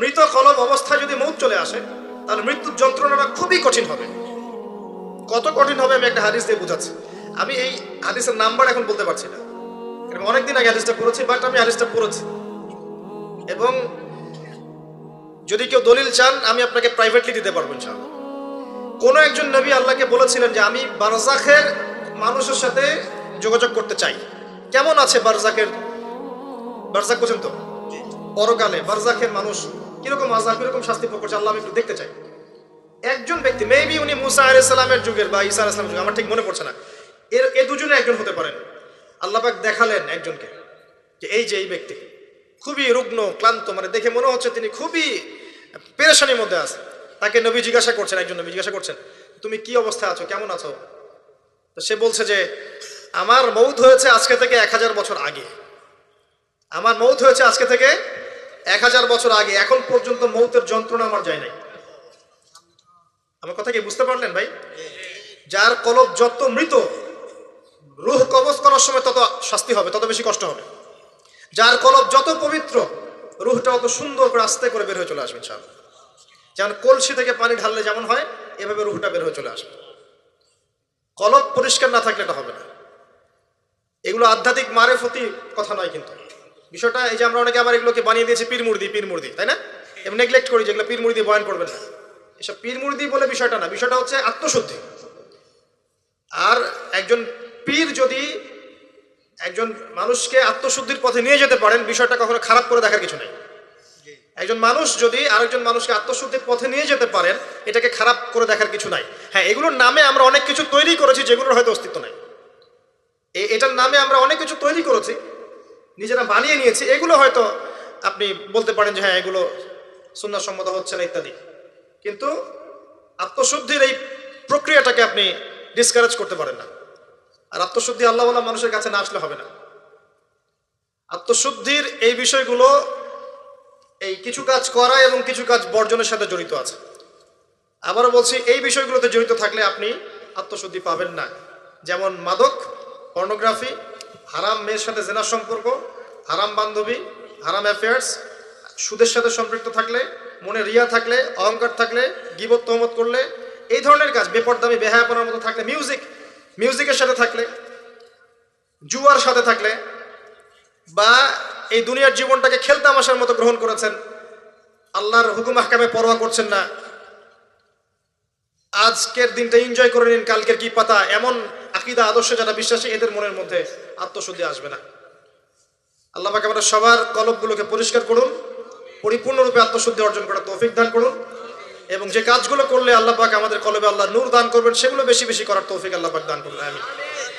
মৃত কলব অবস্থায় যদি মৌত চলে আসে, তাহলে মৃত্যুর যন্ত্রণাটা খুবই কঠিন হবে। কত কঠিন হবে আমি একটা হাদিস দিয়ে বোঝাচ্ছি। আমি এই হাদিসের নাম্বার এখন বলতে পারছি না। কারণ অনেকদিন আগে হাদিসটা পড়েছি বাট আমি হাদিসটা পড়েছি। এবং যদি কেউ দলিল চান, আমি আপনাকে প্রাইভেটলি দিতে পারব ইনশাআল্লাহ। কোনো একজন নবী আল্লাহকে বলেছিলেন যে, আমি বারজাখের মানুষের সাথে যোগাযোগ করতে চাই। কেমন আছে বারজাকের বারজাক পর্যন্ত? পরকালে বারজাখের মানুষ কীরকম আজাব কীরকম শাস্তি ভোগ করছে আল্লাহ আমি একটু দেখতে চাই। একজন ব্যক্তি মেবি উনি মুসা আলাইহিস সালামের যুগের বা ঈসা আলাইহিস সালামের যুগের, আমার ঠিক মনে পড়ছে না। এর, এ দুজনে একজন হতে পারেন। আল্লাহ পাক দেখালেন একজনকে, যে এই যে এই ব্যক্তি, খুবই রুগ্ন, ক্লান্ত মানে দেখে মনে হচ্ছে তিনি খুবই পেরেশানির মধ্যে আছে। তাকে নবী জিজ্ঞাসা করছেন, একজন নবী জিজ্ঞাসা করছেন, তুমি কি অবস্থায় আছো? কেমন আছো? তো সে বলছে যে, আমার মৌত হয়েছে আজকে থেকে এক হাজার বছর আগে। আমার মৌত হয়েছে আজকে থেকে এক হাজার বছর আগে, এখন পর্যন্ত মৌতের যন্ত্রণা আমার যায় নাই। আমার কথা কি বুঝতে পারলেন ভাই? যার কলব যত মৃত, রুহ কবজ করার সময় তত শাস্তি হবে, তত বেশি কষ্ট হবে। যার কলব যত পবিত্র, রুহটা অত সুন্দর করে আস্তে করে বের হয়ে চলে আসবে ইনশাআল্লাহ। যেমন কলসি থেকে পানি ঢাললে যেমন হয়, এভাবে রুহটা বের হয়ে চলে আসবে। কলব পরিষ্কার না থাকলে এটা হবে না। এগুলো আধ্যাত্মিক মারেফতি কথা নয় কিন্তু। বিষয়টা এই যে আমরা অনেকে আবার এগুলোকে বানিয়ে দিয়েছি পীর মুর্দি পীর মুর্দি, তাই না? এবং নেগলেক্ট করি যেগুলো পীর মুর্দি বয়ান করবেন না। এসব পীর মুর্দি বলে বিষয়টা না, বিষয়টা হচ্ছে আত্মশুদ্ধি। আর একজন পীর যদি একজন মানুষকে আত্মশুদ্ধির পথে নিয়ে যেতে পারেন, বিষয়টা কখনো খারাপ করে দেখার কিছু নেই। একজন মানুষ যদি আরেকজন মানুষকে আত্মশুদ্ধির পথে নিয়ে যেতে পারেন, এটাকে খারাপ করে দেখার কিছু নাই। হ্যাঁ এগুলোর নামে আমরা অনেক কিছু তৈরি করেছি যেগুলোর হয়তো অস্তিত্ব নাই। এটার নামে আমরা অনেক কিছু তৈরি করেছি নিজেরা বানিয়ে নিয়েছি, এগুলো হয়তো আপনি বলতে পারেন যে হ্যাঁ এগুলো সুন্নাসম্মত হচ্ছে না ইত্যাদি। কিন্তু আত্মশুদ্ধির এই প্রক্রিয়াটাকে আপনি ডিসকারেজ করতে পারেন না। আর আত্মশুদ্ধি আল্লাহ আল্লাহওয়ালা মানুষের কাছে না আসলে হবে না। আত্মশুদ্ধির এই বিষয়গুলো এই কিছু কাজ করা এবং কিছু কাজ বর্জনের সাথে জড়িত আছে। আবারও বলছি, এই বিষয়গুলোতে জড়িত থাকলে আপনি আত্মশুদ্ধি পাবেন না। যেমন মাদক, পর্নোগ্রাফি হারাম মেয়ের সাথে জেনার সম্পর্ক, হারাম বান্ধবী, হারাম অ্যাফেয়ার্স সুদের সাথে সম্পৃক্ত থাকলে, মনে রিয়া থাকলে, অহংকার থাকলে, গিবত তহমত করলে, এই ধরনের কাজ, বেপরদামি, বেহায়াপনার মতো থাকলে মিউজিক মিউজিকের সাথে থাকলে, জুয়ার সাথে থাকলে, বা এই দুনিয়ার জীবনটাকে খেলতামাশার মতো গ্রহণ করেছেন, আল্লাহর হুকুম আহকামে পরোয়া করছেন না। আজকের দিনটা এনজয় করে নিন, কালকের কি পাতা, এমন আকিদা, আদর্শে যারা বিশ্বাসী, এদের মনের মধ্যে আত্মশুদ্ধি আসবে না। আল্লাহ পাক আমরা সবার কলবগুলোকে পরিষ্কার করুন, পরিপূর্ণরূপে আত্মশুদ্ধি অর্জন করার তৌফিক দান করুন এবং যে কাজগুলো করলে আল্লাহ পাক আমাদের কলবে আল্লাহ নূর দান করবেন, সেগুলো বেশি বেশি করার তৌফিক আল্লাহ পাক দান করুন আমি